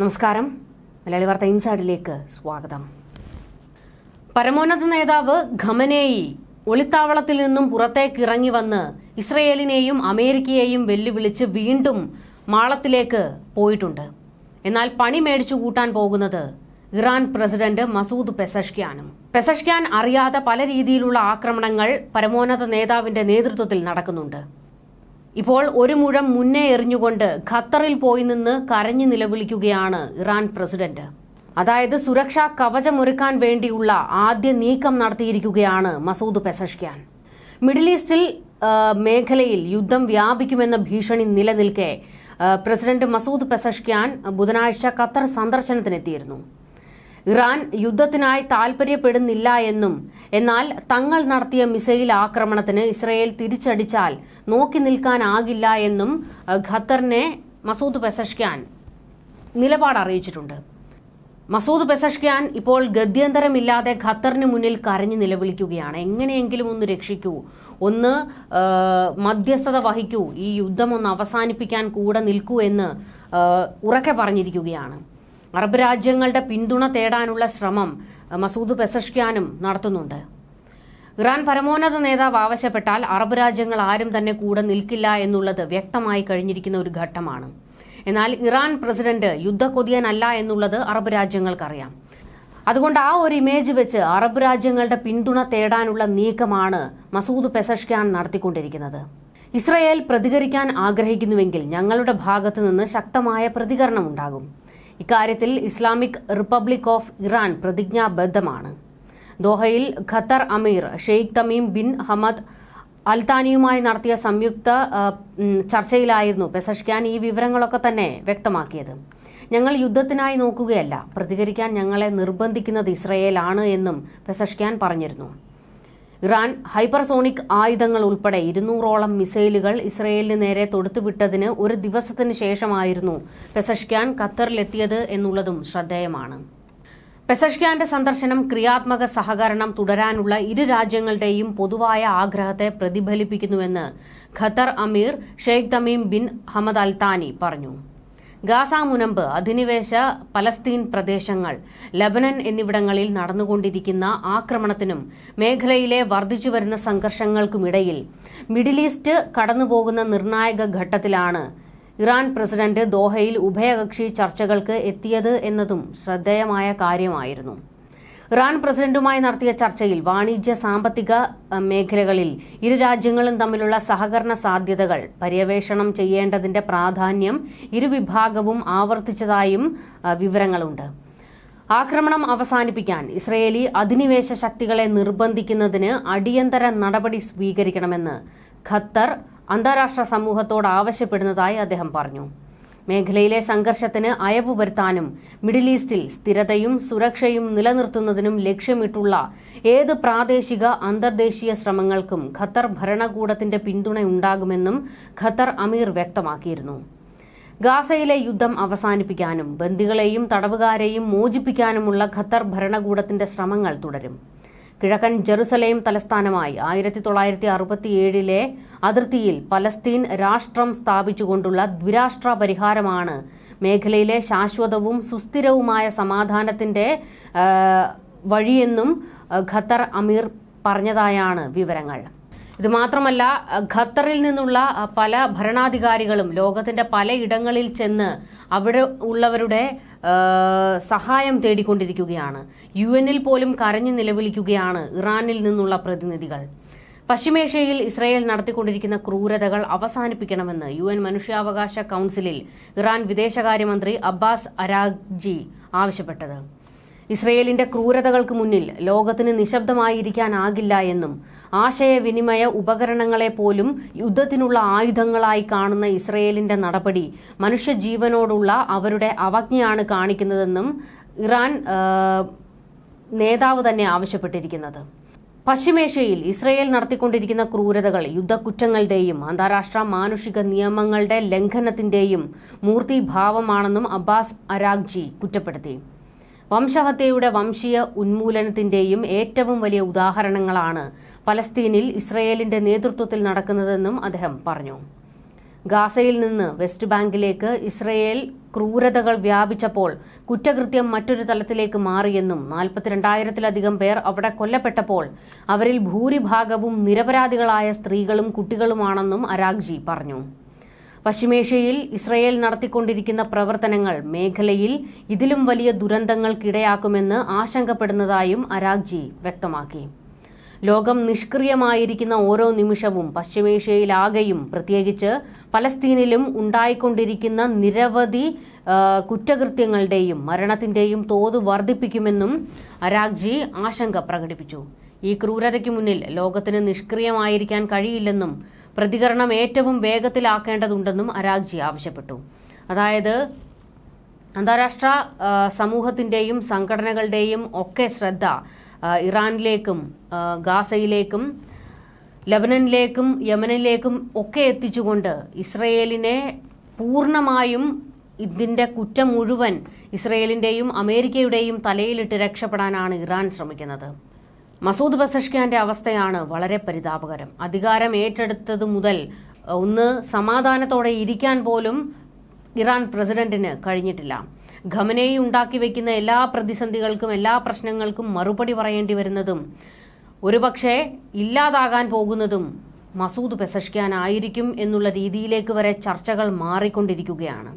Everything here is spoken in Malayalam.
നമസ്കാരം. മലയാളി വാർത്ത ഇൻസൈഡിലേക്ക് സ്വാഗതം. പരമോന്നത നേതാവ് ഖമനേയി ഒളിത്താവളത്തിൽ നിന്നും പുറത്തേക്ക് ഇറങ്ങി വന്ന് ഇസ്രയേലിനെയും അമേരിക്കയെയും വെല്ലുവിളിച്ച് വീണ്ടും മാളത്തിലേക്ക് പോയിട്ടുണ്ട്. എന്നാൽ പണി മേടിച്ചു കൂട്ടാൻ പോകുന്നത് ഇറാൻ പ്രസിഡന്റ് മസൂദ് പെസഷ്ക്യാനും പെസഷ്ക്യാൻ അറിയാതെ പല രീതിയിലുള്ള ആക്രമണങ്ങൾ പരമോന്നത നേതാവിന്റെ നേതൃത്വത്തിൽ നടക്കുന്നുണ്ട്. ഇപ്പോൾ ഒരു മുഴം മുന്നേ എറിഞ്ഞുകൊണ്ട് ഖത്തറിൽ പോയി നിന്ന് കരഞ്ഞു നിലവിളിക്കുകയാണ് ഇറാൻ പ്രസിഡന്റ്. അതായത് സുരക്ഷാ കവചമൊരുക്കാൻ വേണ്ടിയുള്ള ആദ്യ നീക്കം നടത്തിയിരിക്കുകയാണ് മസൂദ് പെസഷ്ക്യാൻ. മിഡിൽ ഈസ്റ്റിൽ മേഖലയിൽ യുദ്ധം വ്യാപിക്കുമെന്ന ഭീഷണി നിലനിൽക്കെ പ്രസിഡന്റ് മസൂദ് പെസഷ്ക്യാൻ ബുധനാഴ്ച ഖത്തർ സന്ദർശനത്തിനെത്തിയിരുന്നു. ഇറാൻ യുദ്ധത്തിനായി താൽപര്യപ്പെടുന്നില്ല എന്നും എന്നാൽ തങ്ങൾ നടത്തിയ മിസൈൽ ആക്രമണത്തിന് ഇസ്രയേൽ തിരിച്ചടിച്ചാൽ നോക്കി നിൽക്കാനാകില്ല എന്നും ഖത്തറിനെ മസൂദ് പെസഷ്ക്യാൻ നിലപാട് അറിയിച്ചിട്ടുണ്ട്. മസൂദ് പെസഷ്ക്യാൻ ഇപ്പോൾ ഗത്യന്തരമില്ലാതെ ഖത്തറിന് മുന്നിൽ കരഞ്ഞു നിലവിളിക്കുകയാണ്. എങ്ങനെയെങ്കിലും ഒന്ന് രക്ഷിക്കൂ. ഒന്ന് മധ്യസ്ഥത വഹിക്കൂ. ഈ യുദ്ധം ഒന്ന് അവസാനിപ്പിക്കാൻ കൂടെ നിൽക്കൂ എന്ന് ഉറക്കെ പറഞ്ഞിരിക്കുകയാണ്. അറബ് രാജ്യങ്ങളുടെ പിന്തുണ തേടാനുള്ള ശ്രമം മസൂദ് പെസഷ്ക്യാനും നടത്തുന്നുണ്ട്. ഇറാൻ പരമോന്നത നേതാവ് ആവശ്യപ്പെട്ടാൽ അറബ് രാജ്യങ്ങൾ ആരും തന്നെ കൂടെ നിൽക്കില്ല എന്നുള്ളത് വ്യക്തമായി കഴിഞ്ഞിരിക്കുന്ന ഒരു ഘട്ടമാണ്. എന്നാൽ ഇറാൻ പ്രസിഡന്റ് യുദ്ധക്കൊതിയനല്ല എന്നുള്ളത് അറബ് രാജ്യങ്ങൾക്കറിയാം. അതുകൊണ്ട് ആ ഒരു ഇമേജ് വെച്ച് അറബ് രാജ്യങ്ങളുടെ പിന്തുണ തേടാനുള്ള നീക്കമാണ് മസൂദ് പെസഷ്ക്യാൻ നടത്തിക്കൊണ്ടിരിക്കുന്നത്. ഇസ്രയേൽ പ്രതികരിക്കാൻ ആഗ്രഹിക്കുന്നുവെങ്കിൽ ഞങ്ങളുടെ ഭാഗത്തു നിന്ന് ശക്തമായ പ്രതികരണം ഉണ്ടാകും. ഇക്കാര്യത്തിൽ ഇസ്ലാമിക് റിപ്പബ്ലിക് ഓഫ് ഇറാൻ പ്രതിജ്ഞാബദ്ധമാണ്. ദോഹയിൽ Qatar emir Sheikh Tamim bin Hamad അൽത്താനിയുമായി നടത്തിയ സംയുക്ത ചർച്ചയിലായിരുന്നു പെസഷ്ക്യാൻ ഈ വിവരങ്ങളൊക്കെ തന്നെ വ്യക്തമാക്കിയത്. ഞങ്ങൾ യുദ്ധത്തിനായി നോക്കുകയല്ല പ്രതികരിക്കാൻ ഞങ്ങളെ നിർബന്ധിക്കുന്നത് ഇസ്രയേലാണ് എന്നും പെസഷ്ക്യാൻ പറഞ്ഞിരുന്നു. ഇറാൻ ഹൈപ്പർസോണിക് ആയുധങ്ങൾ ഉൾപ്പെടെ ഇരുന്നൂറോളം മിസൈലുകൾ ഇസ്രയേലിന് നേരെ തൊടുത്തുവിട്ടതിന് ഒരു ദിവസത്തിന് ശേഷമായിരുന്നു പെസഷ്ക്യാൻ ഖത്തറിലെത്തിയത് എന്നുള്ളതും ശ്രദ്ധേയമാണ്. പെസഷ്ക്യാന്റെ സന്ദർശനം ക്രിയാത്മക സഹകരണം തുടരാനുള്ള ഇരു രാജ്യങ്ങളുടെയും പൊതുവായ ആഗ്രഹത്തെ പ്രതിഫലിപ്പിക്കുന്നുവെന്ന് Qatar emir Sheikh Tamim bin Hamad Al Thani പറഞ്ഞു. ഗാസ മുനമ്പ് അധിനിവേശ പലസ്തീൻ പ്രദേശങ്ങൾ ലബനൻ എന്നിവിടങ്ങളിൽ നടന്നുകൊണ്ടിരിക്കുന്ന ആക്രമണത്തിനും മേഖലയിലെ വർദ്ധിച്ചുവരുന്ന സംഘർഷങ്ങൾക്കുമിടയിൽ മിഡിൽ ഈസ്റ്റ് കടന്നുപോകുന്ന നിർണായക ഘട്ടത്തിലാണ് ഇറാൻ പ്രസിഡന്റ് ദോഹയിൽ ഉഭയകക്ഷി ചർച്ചകൾക്ക് എത്തിയത് എന്നതും ശ്രദ്ധേയമായ കാര്യമായിരുന്നു. ഇറാൻ പ്രസിഡന്റുമായി നടത്തിയ ചർച്ചയിൽ വാണിജ്യ സാമ്പത്തിക മേഖലകളിൽ ഇരു രാജ്യങ്ങളും തമ്മിലുള്ള സഹകരണ സാധ്യതകൾ പര്യവേഷണം ചെയ്യേണ്ടതിന്റെ പ്രാധാന്യം ഇരുവിഭാഗവും ആവർത്തിച്ചതായും വിവരങ്ങളുണ്ട്. ആക്രമണം അവസാനിപ്പിക്കാൻ ഇസ്രയേലി അധിനിവേശ ശക്തികളെ നിർബന്ധിക്കുന്നതിന് അടിയന്തര നടപടി സ്വീകരിക്കണമെന്ന് ഖത്തർ അന്താരാഷ്ട്ര സമൂഹത്തോട് ആവശ്യപ്പെടുന്നതായി അദ്ദേഹം പറഞ്ഞു. മേഖലയിലെ സംഘർഷത്തിന് അയവ് വരുത്താനും മിഡിൽ ഈസ്റ്റിൽ സ്ഥിരതയും സുരക്ഷയും നിലനിർത്തുന്നതിനും ലക്ഷ്യമിട്ടുള്ള ഏത് പ്രാദേശിക അന്തർദേശീയ ശ്രമങ്ങൾക്കും ഖത്തർ ഭരണകൂടത്തിന്റെ പിന്തുണയുണ്ടാകുമെന്നും ഖത്തർ അമീർ വ്യക്തമാക്കിയിരുന്നു. ഗാസയിലെ യുദ്ധം അവസാനിപ്പിക്കാനും ബന്ദികളെയും തടവുകാരെയും മോചിപ്പിക്കാനുമുള്ള ഖത്തർ ഭരണകൂടത്തിന്റെ ശ്രമങ്ങൾ തുടരും. കിഴക്കൻ ജെറുസലേം തലസ്ഥാനമായി ആയിരത്തി തൊള്ളായിരത്തി അറുപത്തിയേഴിലെ അതിർത്തിയിൽ പലസ്തീൻ രാഷ്ട്രം സ്ഥാപിച്ചുകൊണ്ടുള്ള ദ്വിരാഷ്ട്ര പരിഹാരമാണ് മേഖലയിലെ ശാശ്വതവും സുസ്ഥിരവുമായ സമാധാനത്തിന്റെ വഴിയെന്നും ഖത്തർ അമീർ പറഞ്ഞതായാണ് വിവരങ്ങൾ. ഇത് മാത്രമല്ല ഖത്തറിൽ നിന്നുള്ള പല ഭരണാധികാരികളും ലോകത്തിന്റെ പലയിടങ്ങളിൽ ചെന്ന് അവിടെ ഉള്ളവരുടെ സഹായം തേടിക്കൊണ്ടിരിക്കുകയാണ്. യു എന്നിൽ പോലും കരഞ്ഞു നിലവിളിക്കുകയാണ് ഇറാനിൽ നിന്നുള്ള പ്രതിനിധികൾ. പശ്ചിമേഷ്യയിൽ ഇസ്രായേൽ നടത്തിക്കൊണ്ടിരിക്കുന്ന ക്രൂരതകൾ അവസാനിപ്പിക്കണമെന്ന് യു എൻ മനുഷ്യാവകാശ കൌൺസിലിൽ ഇറാൻ വിദേശകാര്യമന്ത്രി അബ്ബാസ് അരാഗ്ജി ആവശ്യപ്പെട്ടത്. ഇസ്രയേലിന്റെ ക്രൂരതകൾക്ക് മുന്നിൽ ലോകത്തിന് നിശബ്ദമായിരിക്കാനാകില്ല എന്നും ആശയവിനിമയ ഉപകരണങ്ങളെ പോലും യുദ്ധത്തിനുള്ള ആയുധങ്ങളായി കാണുന്ന ഇസ്രയേലിന്റെ നടപടി മനുഷ്യജീവനോടുള്ള അവരുടെ അവജ്ഞയാണ് കാണിക്കുന്നതെന്നും ഇറാൻ നേതാവ് തന്നെ ആവശ്യപ്പെട്ടിരിക്കുന്നത്. പശ്ചിമേഷ്യയിൽ ഇസ്രയേൽ നടത്തിക്കൊണ്ടിരിക്കുന്ന ക്രൂരതകൾ യുദ്ധക്കുറ്റങ്ങളുടെയും അന്താരാഷ്ട്ര മാനുഷിക നിയമങ്ങളുടെ ലംഘനത്തിന്റെയും മൂർത്തിഭാവമാണെന്നും അബ്ബാസ് അരാഗ്ജി കുറ്റപ്പെടുത്തി. വംശഹത്യയുടെ വംശീയ ഉന്മൂലനത്തിന്റെയും ഏറ്റവും വലിയ ഉദാഹരണങ്ങളാണ് പലസ്തീനിൽ ഇസ്രയേലിന്റെ നേതൃത്വത്തിൽ നടക്കുന്നതെന്നും അദ്ദേഹം പറഞ്ഞു. ഗാസയിൽ നിന്ന് വെസ്റ്റ് ബാങ്കിലേക്ക് ഇസ്രയേൽ ക്രൂരതകൾ വ്യാപിച്ചപ്പോൾ കുറ്റകൃത്യം മറ്റൊരു തലത്തിലേക്ക് മാറിയെന്നും നാൽപ്പത്തിരണ്ടായിരത്തിലധികം പേർ അവിടെ കൊല്ലപ്പെട്ടപ്പോൾ അവരിൽ ഭൂരിഭാഗവും നിരപരാധികളായ സ്ത്രീകളും കുട്ടികളുമാണെന്നും അരാഗ്ജി പറഞ്ഞു. പശ്ചിമേഷ്യയിൽ ഇസ്രയേൽ നടത്തിക്കൊണ്ടിരിക്കുന്ന പ്രവർത്തനങ്ങൾ മേഖലയിൽ ഇതിലും വലിയ ദുരന്തങ്ങൾക്കിടയാക്കുമെന്ന് ആശങ്കപ്പെടുന്നതായും അരാഗ്ജി വ്യക്തമാക്കി. ലോകം നിഷ്ക്രിയമായിരിക്കുന്ന ഓരോ നിമിഷവും പശ്ചിമേഷ്യയിലാകെയും പ്രത്യേകിച്ച് പലസ്തീനിലും ഉണ്ടായിക്കൊണ്ടിരിക്കുന്ന നിരവധി കുറ്റകൃത്യങ്ങളുടെയും മരണത്തിന്റെയും തോത് വർദ്ധിപ്പിക്കുമെന്നും അരാഗ്ജി ആശങ്ക പ്രകടിപ്പിച്ചു. ഈ ക്രൂരതയ്ക്ക് മുന്നിൽ ലോകത്തിന് നിഷ്ക്രിയമായിരിക്കാൻ കഴിയില്ലെന്നും പ്രതികരണം ഏറ്റവും വേഗത്തിലാക്കേണ്ടതുണ്ടെന്നും അരാഗ്ജി ആവശ്യപ്പെട്ടു. അതായത് അന്താരാഷ്ട്ര സമൂഹത്തിന്റെയും സംഘടനകളുടെയും ഒക്കെ ശ്രദ്ധ ഇറാനിലേക്കും ഗാസയിലേക്കും ലബനനിലേക്കും യമനിലേക്കും ഒക്കെ എത്തിച്ചുകൊണ്ട് ഇസ്രയേലിനെ പൂർണമായും ഇതിന്റെ കുറ്റം മുഴുവൻ ഇസ്രയേലിന്റെയും അമേരിക്കയുടെയും തലയിലിട്ട് രക്ഷപ്പെടാനാണ് ഇറാൻ ശ്രമിക്കുന്നത്. മസൂദ് ബസഷ്ഖാന്റെ അവസ്ഥയാണ് വളരെ പരിതാപകരം. അധികാരം ഏറ്റെടുത്തത് മുതൽ ഒന്ന് സമാധാനത്തോടെ ഇരിക്കാൻ പോലും ഇറാൻ പ്രസിഡന്റിന് കഴിഞ്ഞിട്ടില്ല. ഖമനേയി ഉണ്ടാക്കി വെക്കുന്ന എല്ലാ പ്രതിസന്ധികൾക്കും എല്ലാ പ്രശ്നങ്ങൾക്കും മറുപടി പറയേണ്ടി വരുന്നതും ഒരുപക്ഷെ ഇല്ലാതാകാൻ പോകുന്നതും മസൂദ് പെസഷ്ഖാൻ ആയിരിക്കും എന്നുള്ള രീതിയിലേക്ക് വരെ ചർച്ചകൾ മാറിക്കൊണ്ടിരിക്കുകയാണ്.